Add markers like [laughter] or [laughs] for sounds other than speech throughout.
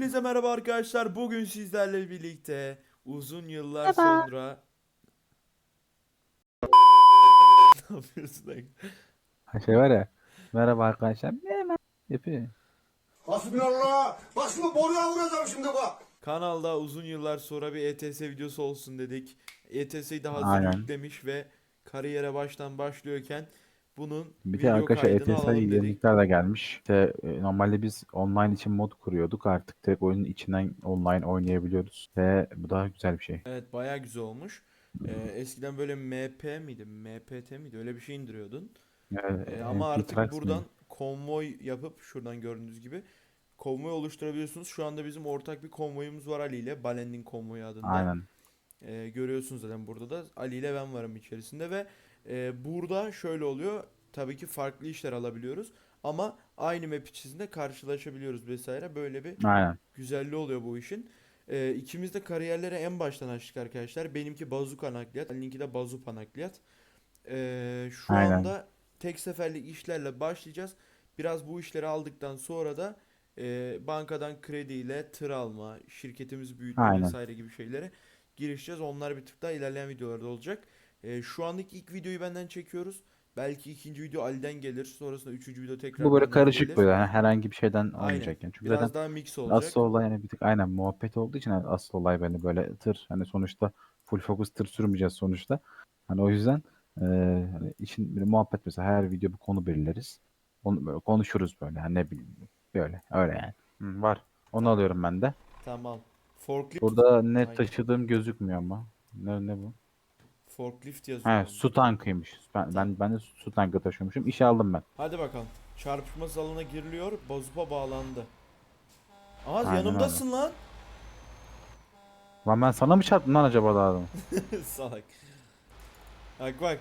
Hepinize merhaba arkadaşlar. Bugün sizlerle birlikte uzun yıllar Merhaba. sonra [laughs] Ne yapıyorsun Şey var ya. Merhaba arkadaşlar. Merhaba. Yapıyor. Hasbinallah. Bak şimdi boruya vuracağım şimdi bak. Kanalda uzun yıllar sonra bir ETS videosu olsun dedik. ETS'yi de hazır Aynen. yüklemiş ve kariyere baştan başlıyorken bunun Bir de arkadaşlar kaydını ETS alalım dedik. yenilikler de gelmiş. İşte e, normalde biz online için mod kuruyorduk. Artık tek oyunun içinden online oynayabiliyoruz. Ve bu daha güzel bir şey. Evet bayağı güzel olmuş. Ee, eskiden böyle MP miydi? MPT miydi? Öyle bir şey indiriyordun. Yani, Ee, e, ama artık buradan mi? konvoy yapıp şuradan gördüğünüz gibi konvoy oluşturabiliyorsunuz. Şu anda bizim ortak bir konvoyumuz var Ali ile. Balendin konvoyu adında. Aynen. Ee, görüyorsunuz zaten burada da Ali ile ben varım içerisinde ve e, burada şöyle oluyor. Tabii ki farklı işler alabiliyoruz ama aynı map içerisinde karşılaşabiliyoruz vesaire. Böyle bir Aynen. güzelliği oluyor bu işin. Ee, ikimiz de kariyerlere en baştan açtık arkadaşlar. Benimki bazuka nakliyat, Ali'ninki de bazupa nakliyat. Ee, şu Aynen. anda tek seferlik işlerle başlayacağız. Biraz bu işleri aldıktan sonra da e, bankadan krediyle tır alma, şirketimizi büyütme Aynen. vesaire gibi şeylere girişeceğiz. Onlar bir tık daha ilerleyen videolarda olacak. Ee, şu anlık ilk videoyu benden çekiyoruz. Belki ikinci video Ali'den gelir. Sonrasında üçüncü video tekrar Bu böyle benden karışık gelir. böyle. yani herhangi bir şeyden olmayacak yani. Çünkü Biraz zaten daha mix olacak. asıl olay yani bir tık aynen muhabbet olduğu için yani asıl olay böyle böyle tır. Hani sonuçta full focus tır sürmeyeceğiz sonuçta. Hani o yüzden e, hani için bir muhabbet mesela her video bir konu belirleriz. Onu böyle konuşuruz böyle. Hani ne bileyim böyle öyle yani. Hı, var. Onu alıyorum ben de. Tamam. Forklift, Burada ne Aynen. taşıdığım gözükmüyor ama. Ne ne bu? Forklift yazıyor. He, su tankıymış. Ben ben ben de su tankı taşıyormuşum. İşe aldım ben. Hadi bakalım. Çarpışma salonuna giriliyor. Bazupa bağlandı. Aa Aynen yanımdasın lan. Lan ben sana mı çarptım lan acaba da adam? [laughs] Salak. Bak bak.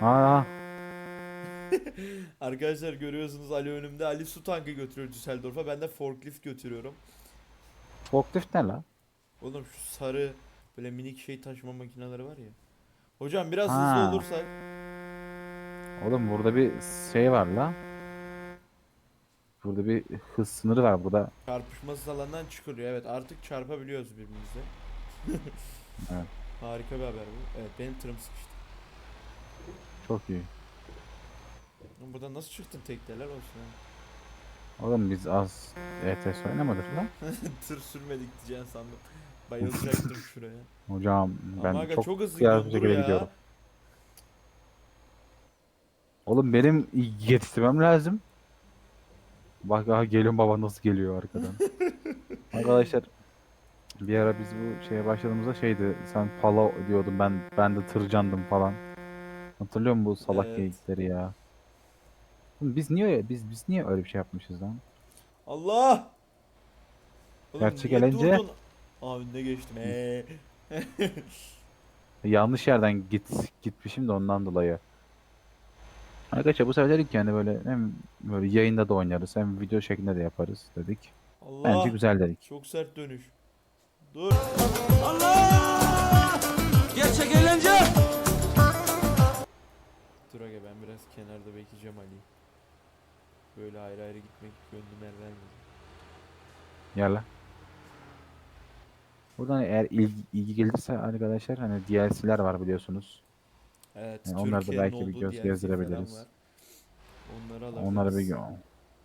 Ha, [laughs] Arkadaşlar görüyorsunuz Ali önümde. Ali su tankı götürüyor Düsseldorf'a. Ben de forklift götürüyorum. forklift ne la? Oğlum şu sarı böyle minik şey taşıma makineleri var ya. Hocam biraz Ha. hızlı olursak. Oğlum burada bir şey var la. Burada bir hız sınırı var burada. Çarpışmasız alandan çıkılıyor. Evet artık çarpabiliyoruz birbirimize. [laughs] Evet. Harika bir haber bu. Evet benim tırım sıkıştı. Çok iyi. Oğlum Buradan nasıl çıktın tekneler olsun ha. Oğlum biz az ETS oynamadık lan. [laughs] Tır sürmedik diyeceğini sandım. Bayılacaktım şuraya. Hocam ben Ama aga çok, çok, hızlı gidiyorsun dur ya. gidiyorum. Oğlum benim yetiştirmem lazım. Bak aha geliyorum baba nasıl geliyor arkadan. [laughs] Arkadaşlar bir ara biz bu şeye başladığımızda şeydi sen pala diyordun ben ben de tırcandım falan. Hatırlıyor musun bu salak Evet. geyikleri ya? Oğlum biz niye biz biz niye öyle bir şey yapmışız lan? Allah! Oğlum Gerçek eğlence. durdun? Aa önüne geçtim. Ee. [laughs] Yanlış yerden git gitmişim de ondan dolayı. Arkadaşlar bu sefer dedik ki yani böyle hem böyle yayında da oynarız hem video şeklinde de yaparız dedik. Allah! Bence güzel dedik. Çok sert dönüş. Dur. Gerçek eğlence. Dur aga ben biraz kenarda bekleyeceğim Ali. Böyle ayrı ayrı gitmek gönlüm el vermedi. Lan. Buradan eğer ilgi, ilgi gelirse arkadaşlar hani DLC'ler var biliyorsunuz. Evet, Yani onları da belki bir göz gezdirebiliriz. Onları alabiliriz. Onları bir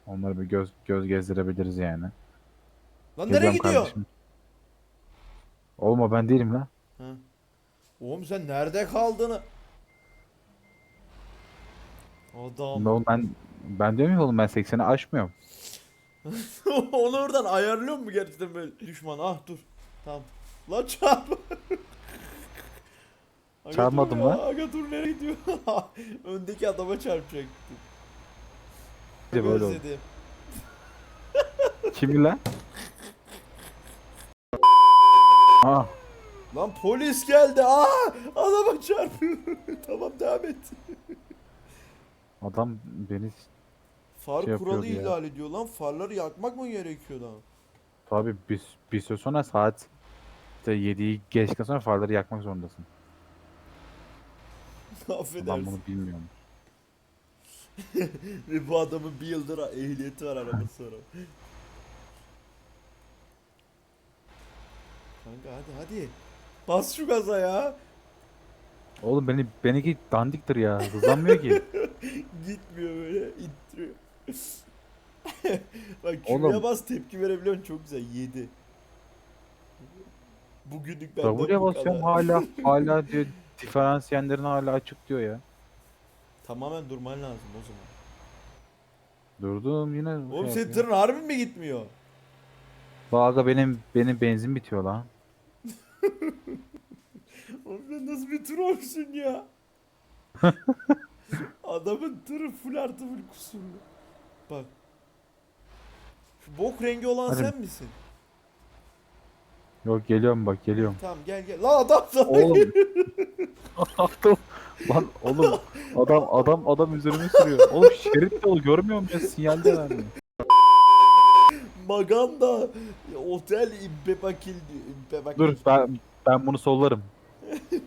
onları bir göz göz gezdirebiliriz yani. Lan nereye gidiyor? kardeşim. Olma ben değilim la. Ha. Oğlum sen nerede kaldın? Adam. Oğlum ben ben diyorum ya oğlum ben 80'i aşmıyorum. [laughs] Onu oradan ayarlıyor mu gerçekten böyle? Düşman ah dur. Tamam. Lan çarp. [laughs] Aga Çarpmadım lan. Aga dur nereye gidiyor? [laughs] Öndeki adama çarpacaktı. İşte böyle oldu. Özledim. [laughs] Kimi lan? Ah Lan polis geldi. Aa! Adama çarpıyor. tamam devam et. adam beni Far Şey kuralı yapıyordu ya. ihlal ediyor lan. Farları yakmak mı gerekiyor lan? tabi bir, bir süre sonra saat işte yediği geçtikten sonra farları yakmak zorundasın. [laughs] Affedersin. Ben bunu bilmiyorum. Ve [laughs] bu adamın bir yıldır ehliyeti var araba [laughs] sonra. Kanka hadi hadi. Bas şu gaza ya. Oğlum beni beni benimki dandiktir ya. Hızlanmıyor ki. Gitmiyor böyle ittiriyor. Bak şuraya Oğlum. bas tepki verebiliyorsun çok güzel. 7. Bugünlük benden W'ye bu basıyorum kadar. hala hala diyor diferansiyellerin hala açık diyor ya. Tamamen durman lazım o zaman. Durdum yine. Oğlum şey senin tırın harbi mi gitmiyor? Baga benim benim benzin bitiyor lan. [laughs] Oğlum sen nasıl bir tır olmuşsun ya? [laughs] Adamın tırı full artı full kusurlu. Bak. Şu bok rengi olan Hadi. sen misin? Yok geliyorum bak geliyorum. Tamam gel gel. Lan adam sana Oğlum. Adam lan oğlum adam adam adam üzerime sürüyor. Oğlum şerit yol görmüyor musun? Sinyalde vermiyor. Maganda. Otel İmpebakil diyor. İmpebakil. Dur ben ben bunu sollarım. [laughs]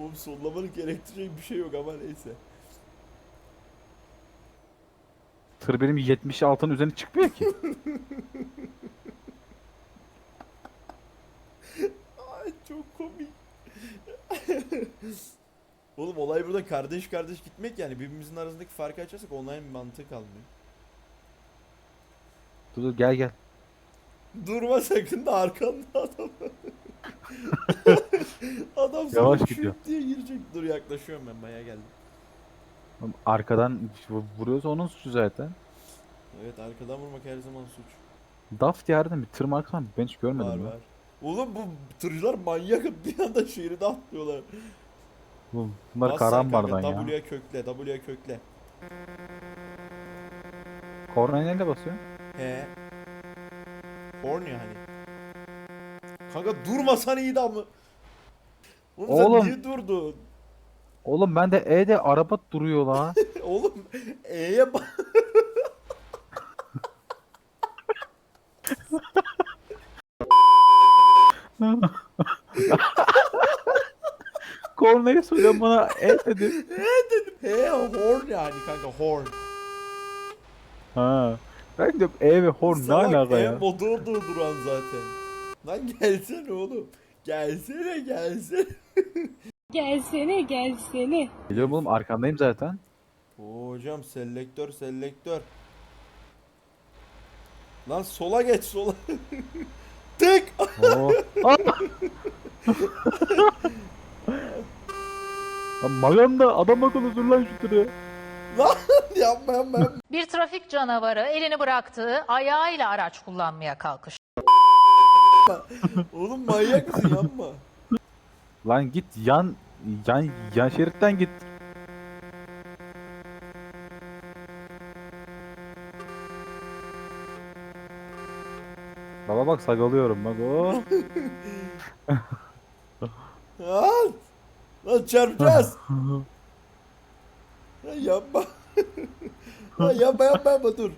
Oğlum sollamanın gerektireceği bir şey yok ama neyse. Tır benim 76'nın üzerine çıkmıyor ki. [laughs] Ay çok komik. Oğlum olay burada kardeş kardeş gitmek yani birbirimizin arasındaki farkı açarsak online bir mantığı kalmıyor. Dur dur gel gel. Durma sakın da arkanda adam. [laughs] adam sana Yavaş gidiyor. diye girecek. Dur yaklaşıyorum ben bayağı geldim. Oğlum Arkadan vu- vuruyorsa onun suçu zaten. Evet arkadan vurmak her zaman suç. Daft yerden bir tır markadan ben hiç görmedim var ya. var. Oğlum bu tırcılar manyak bir anda şeride atlıyorlar. Oğlum bunlar Bas karambardan kanka, ya. W'ye kökle, W'ye kökle. Kornaya neyle basıyor? He. Horn ya hani. Kanka durmasan iyiydi ama. Oğlum, Oğlum. sen niye durdun? Oğlum ben de E'de araba duruyor la. [laughs] Oğlum E'ye bak. Kornaya söylüyorum bana E dedi. He horn yani kanka horn. Ha. Ben diyorum E ve horn ne Salak, alaka E ya? motor durduran zaten. Lan gelsene oğlum. Gelsene gelsene. [laughs] Gelsene gelsene. Biliyorum oğlum arkandayım zaten. Oo, hocam selektör selektör. Lan sola geç sola. [laughs] Tık. Oo. [laughs] Lan Maganda adam akıllı dur lan şu tırı. Lan yapma yapma. yapma. Bir trafik canavarı elini bıraktığı ayağıyla araç kullanmaya kalkıştı. Oğlum manyak mısın yapma. Lan git yan yan yan şeritten git. Baba bak sagalıyorum bak o. [laughs] Lan. Lan çarpacağız. [laughs] Lan yapma. [laughs] Lan yapma yapma yapma dur.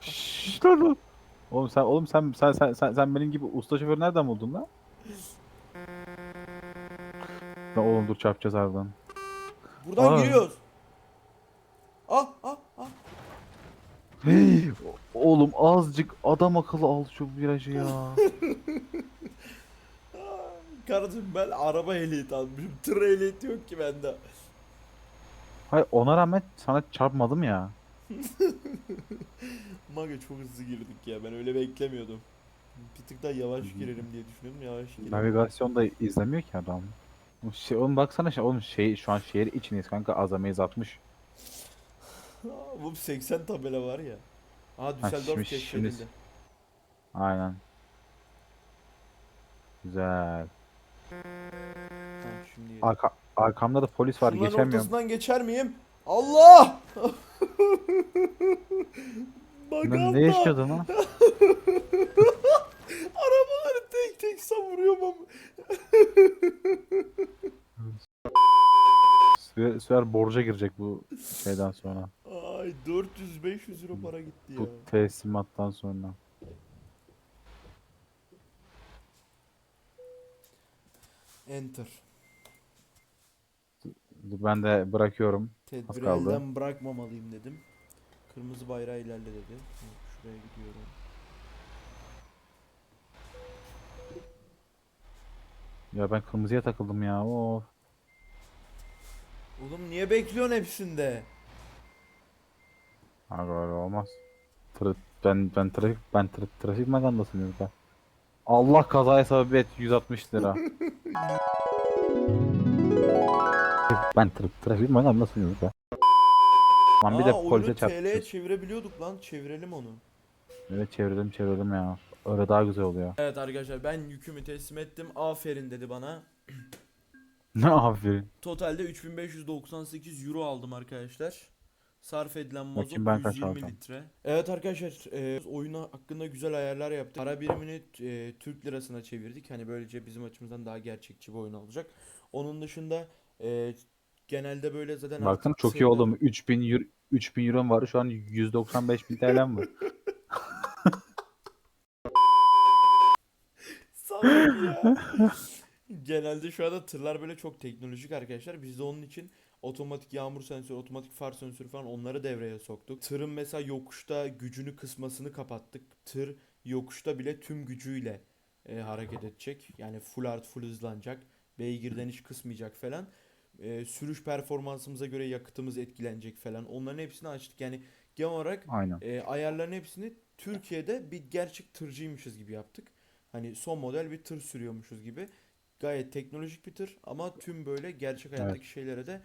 Şşş lan lan. Oğlum sen oğlum sen sen sen sen, sen benim gibi usta şoför nereden buldun lan? Lan oğlum dur çarpacağız harbiden. Buradan Aa. giriyoruz. Ah ah ah. Hey, oğlum azıcık adam akıllı al şu virajı ya. [laughs] Kardeşim ben araba ehliyeti almışım. Tır ehliyeti yok ki bende. Hayır ona rağmen sana çarpmadım ya. [laughs] Maga çok hızlı girdik ya. Ben öyle beklemiyordum. Bir tık daha yavaş girelim diye düşünüyordum. Yavaş girelim. Navigasyonda izlemiyor ki adam. Oğlum Şey, oğlum baksana şey, oğlum şey şu an şehir içindeyiz kanka azameyiz 60. Aa, Bu 80 tabela var ya. Aa Düsseldorf şimdi- keşfedildi. Aynen. Güzel. Tamam şimdi yedim. Arka, arkamda da polis var Şunların geçemiyorum. ortasından geçer miyim? Allah! [laughs] Lan Maganda. ne yaşıyordun lan? Arabaları tek tek savuruyorum ama. [laughs] Süper, süper borca girecek bu şeyden sonra. Ay 400-500 euro para gitti ya. Bu teslimattan sonra. Enter. Dur Ben de bırakıyorum. Tedbiri kaldı. elden bırakmamalıyım dedim. Kırmızı bayrağı ilerle dedi. Şuraya gidiyorum. Ya ben kırmızıya takıldım ya. Of. Oğlum niye bekliyorsun hepsinde? Abi öyle olmaz. Tra- ben ben trafik ben tra- trafik magandasıyım ben. Allah kazaya sebebiyet 160 lira. [laughs] ben tra- trafik magandasıyım ben. Lan bir de oyunu polise TL'ye çarptı. çevirebiliyorduk lan. Çevirelim onu. Evet çevirdim çevirdim ya. Öyle daha güzel oluyor. Evet arkadaşlar ben yükümü teslim ettim. Aferin dedi bana. [laughs] Ne aferin. Totalde 3598 euro aldım arkadaşlar. Sarf edilen mazot Bakayım ben kaç 120 alacağım. litre. Evet arkadaşlar e, oyunu hakkında güzel ayarlar yaptık. Para birimini e, Türk lirasına çevirdik. Hani böylece bizim açımızdan daha gerçekçi bir oyun olacak. Onun dışında e, genelde böyle zaten Baktım artık çok iyi oldu mu? 3000 euro 3000 euro var. Şu an 195 bin TL'm var. [laughs] Salak ya. [laughs] Genelde şu anda tırlar böyle çok teknolojik arkadaşlar. Biz de onun için otomatik yağmur sensörü, otomatik far sensörü falan onları devreye soktuk. Tırın mesela yokuşta gücünü kısmasını kapattık. Tır yokuşta bile tüm gücüyle e, hareket edecek. Yani full art full hızlanacak. Beygirden hiç kısmayacak falan. E, sürüş performansımıza göre yakıtımız etkilenecek falan. Onların hepsini açtık. Yani genel olarak Aynen. e, ayarların hepsini Türkiye'de bir gerçek tırcıymışız gibi yaptık. Hani son model bir tır sürüyormuşuz gibi. Gayet teknolojik bir tır ama tüm böyle gerçek hayattaki şeylere de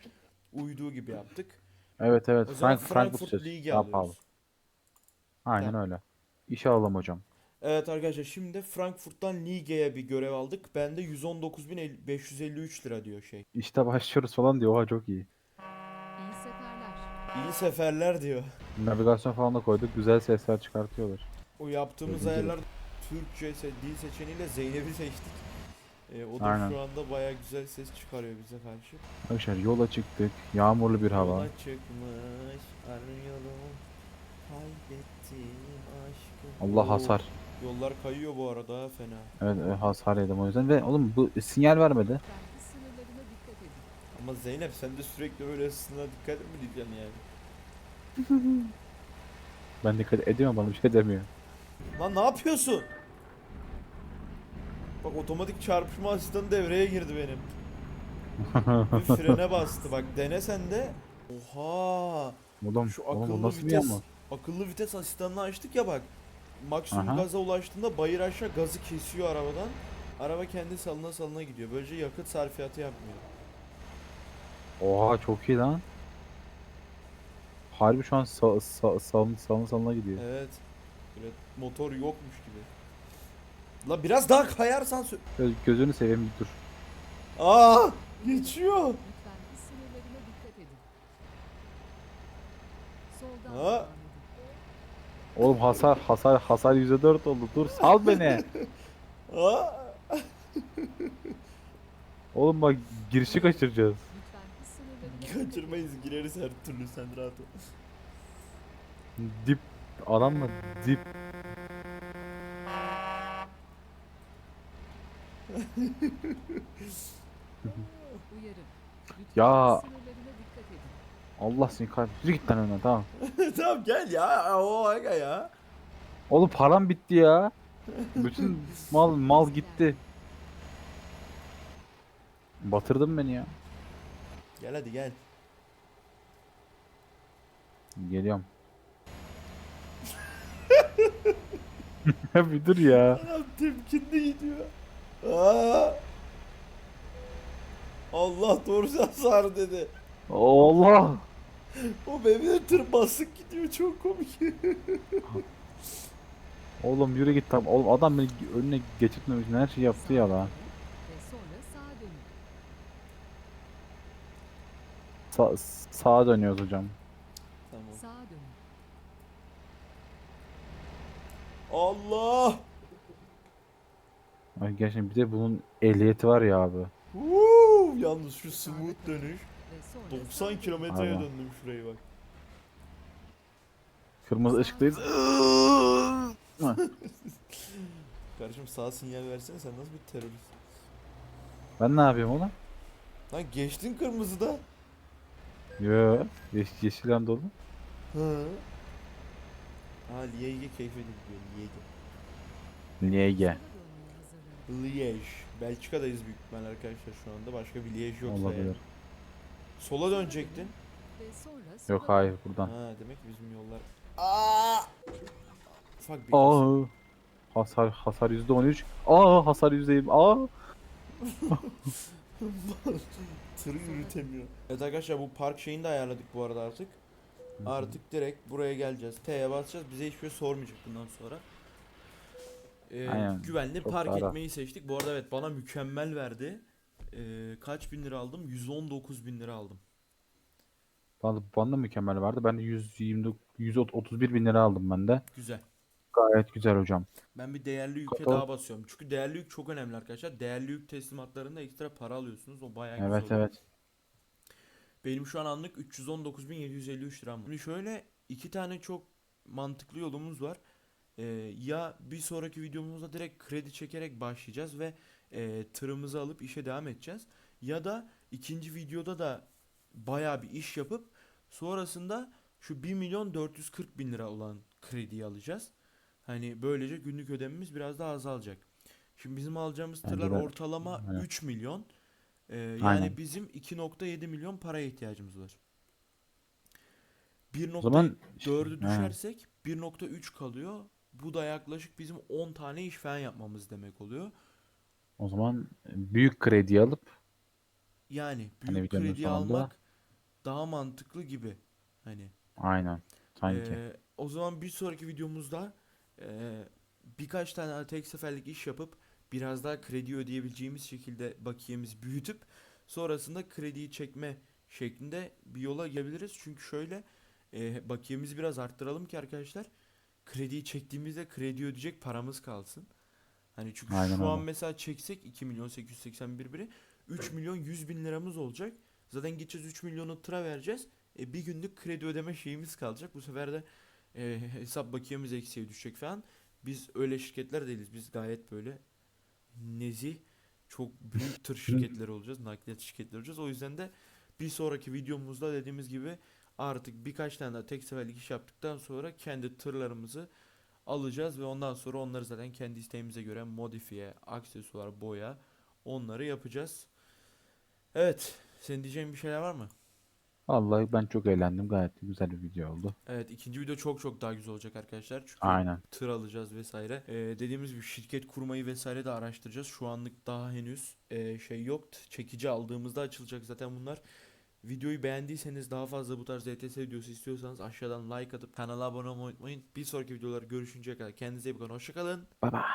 uyduğu gibi yaptık. Evet evet. O zaman Frank Frankfurt. Ligi Daha pahalı. alıyoruz. Aynen Tamam. öyle. İşe alalım hocam. Evet arkadaşlar şimdi Frankfurt'tan Lige'ye bir görev aldık. Bende 119.553 lira diyor şey. İşte başlıyoruz falan diyor. Oha çok iyi. İyi seferler. İyi seferler diyor. Navigasyon falan da koyduk. Güzel sesler çıkartıyorlar. O yaptığımız Dördüncü ayarlar Türkçe se- dil seçeneğiyle Zeynep'i seçtik. E, o da Aynen. şu anda baya güzel ses çıkarıyor bize karşı. Arkadaşlar yola çıktık. Yağmurlu bir hava. Yola çıkmış arıyorum kaybettim aşkım. Allah hasar. Yollar kayıyor bu arada fena. Evet e, hasar yedim o yüzden. Ve oğlum bu sinyal vermedi. Ama Zeynep sen de sürekli böyle ısına dikkat mi diyeceksin yani? [laughs] Ben dikkat ediyorum bana bir şey demiyor. Lan ne yapıyorsun? Bak otomatik çarpışma asistanı devreye girdi benim. Bir [laughs] frene bastı bak dene sen de. Oha. Oğlum, Şu oğlum akıllı o nasıl vites. Akıllı vites asistanını açtık ya bak. Maksimum Aha. gaza ulaştığında bayır aşağı gazı kesiyor arabadan. Araba kendi salına salına gidiyor. Böylece yakıt sarfiyatı yapmıyor. Oha çok iyi lan. Harbi şu an sa sa salın salın salına gidiyor. Evet. Böyle motor yokmuş gibi. La biraz daha kayarsan sö- Göz- gözünü seveyim bir dur. Aa! Geçiyor. Lütfen hız sınırlarına dikkat edin. Soldan Ha. devam edin. Oğlum hasar hasar hasar %4 oldu. Dur sal beni. [laughs] Aa! Oğlum bak girişi kaçıracağız. Lütfen hız sınırlarına [laughs] dikkat edin. Kaçırmayız gireriz her türlü sen rahat ol. Dip adam mı? Dip. [laughs] Ya. Allah seni kahretsin. Yürü git lan önden tamam. [laughs] tamam gel ya. O aga ya. Oğlum param bitti ya. Bütün mal mal gitti. Batırdın beni ya. Gel hadi gel. Geliyorum. [laughs] bir dur ya. Adam temkinli gidiyor. Aa! Allah doğrusu hasar dedi. Allah. O de tır basık gidiyor çok komik. [laughs] Oğlum yürü git tamam. Oğlum adam beni önüne geçirtmemiş. Her şeyi yaptı ya lan. Ve sonra sağa dönün. Sa sağa dönüyoruz hocam. tamam. Sağa dönün. Allah! Ay gerçekten bir de bunun ehliyeti var ya abi. Woo! Yalnız şu smooth dönüş. Ve sonra 90 sağa dönün. kilometreye Aynen. döndüm şurayı bak. Kırmızı ışıktayız. [laughs] Kardeşim sağ sinyal versene sen nasıl bir terörist? ben ne yapıyorum oğlum? Lan geçtin kırmızıda. Yo, yeş yeşil yan dolu. Hı. Ha Liege keyfe gidiyor Liege. Liege. Liège. Belçika'dayız büyük ihtimal arkadaşlar şu anda. Başka bir Liège yoksa Olabilir. yani. Sola dönecektin. Ve sonra Yok hayır buradan. Ha demek ki bizim yollar. Aa! Ufak bir. Aa. Hasar hasar %13. Aa hasar %20. Aa. [laughs] Tırı yürütemiyor. Evet arkadaşlar bu park şeyini de ayarladık bu arada artık. Artık direkt buraya geleceğiz. T'ye basacağız. Bize hiçbir şey sormayacak bundan sonra. Aynen. güvenli Çok park rahat. etmeyi seçtik. Bu arada evet bana mükemmel verdi. Ee, kaç bin lira aldım? 119 bin lira aldım. Bana, bana da mükemmel vardı. Ben de 129 131 bin lira aldım ben de. Güzel. Gayet güzel hocam. Ben bir değerli yüke Kapalı. daha basıyorum. Çünkü değerli yük çok önemli arkadaşlar. Değerli yük teslimatlarında ekstra para alıyorsunuz. O bayağı güzel Evet oluyor. evet. Benim şu an anlık 319.753 liram var. Şimdi şöyle iki tane çok mantıklı yolumuz var. Ee, ya bir sonraki videomuzda direkt kredi çekerek başlayacağız ve e, tırımızı alıp işe devam edeceğiz. Ya da ikinci videoda da bayağı bir iş yapıp sonrasında şu 1 milyon 440 bin lira olan krediyi alacağız. Hani böylece günlük ödememiz biraz daha azalacak. Şimdi bizim alacağımız tırlar de- ortalama Evet. 3 milyon. Ee, yani Aynen. bizim 2.7 milyon paraya ihtiyacımız var. O zaman 1.4'ü He. düşersek 1.3 kalıyor. Bu da yaklaşık bizim 10 tane iş falan yapmamız demek oluyor. o zaman büyük kredi alıp Yani Hani büyük videonun kredi almak daha mantıklı gibi. Hani aynen sanki. Ee, o zaman bir sonraki videomuzda e, birkaç tane tek seferlik iş yapıp biraz daha kredi ödeyebileceğimiz şekilde bakiyemizi büyütüp sonrasında krediyi çekme şeklinde bir yola gelebiliriz. Çünkü şöyle e, bakiyemizi biraz arttıralım ki arkadaşlar krediyi çektiğimizde kredi ödeyecek paramız kalsın. Hani çünkü Aynen şu an öyle. mesela çeksek 2 milyon 881 biri 3 milyon 100 bin liramız olacak. Zaten gideceğiz 3 milyonu tıra vereceğiz. E, bir günlük kredi ödeme şeyimiz kalacak. Bu sefer de e, hesap bakiyemiz eksiye düşecek falan. Biz öyle şirketler değiliz. Biz gayet böyle nezih, çok büyük tır [laughs] şirketleri olacağız. Nakliyat şirketleri olacağız. O yüzden de bir sonraki videomuzda dediğimiz gibi artık birkaç tane daha tek seferlik iş yaptıktan sonra kendi tırlarımızı alacağız ve ondan sonra onları zaten kendi isteğimize göre modifiye, aksesuar, boya onları yapacağız. Evet. Senin diyeceğin bir şeyler var mı? Vallahi ben çok eğlendim. Gayet de güzel bir video oldu. Evet ikinci video çok çok daha güzel olacak arkadaşlar. Çünkü Aynen. tır alacağız vesaire. Ee, dediğimiz gibi şirket kurmayı vesaire de araştıracağız. Şu anlık daha henüz e, şey yok. Çekici aldığımızda açılacak zaten bunlar. Videoyu beğendiyseniz daha fazla bu tarz ETS videosu istiyorsanız aşağıdan like atıp kanala abone olmayı unutmayın. Bir sonraki videolar görüşünceye kadar kendinize iyi bakın. Hoşçakalın. Bye bye.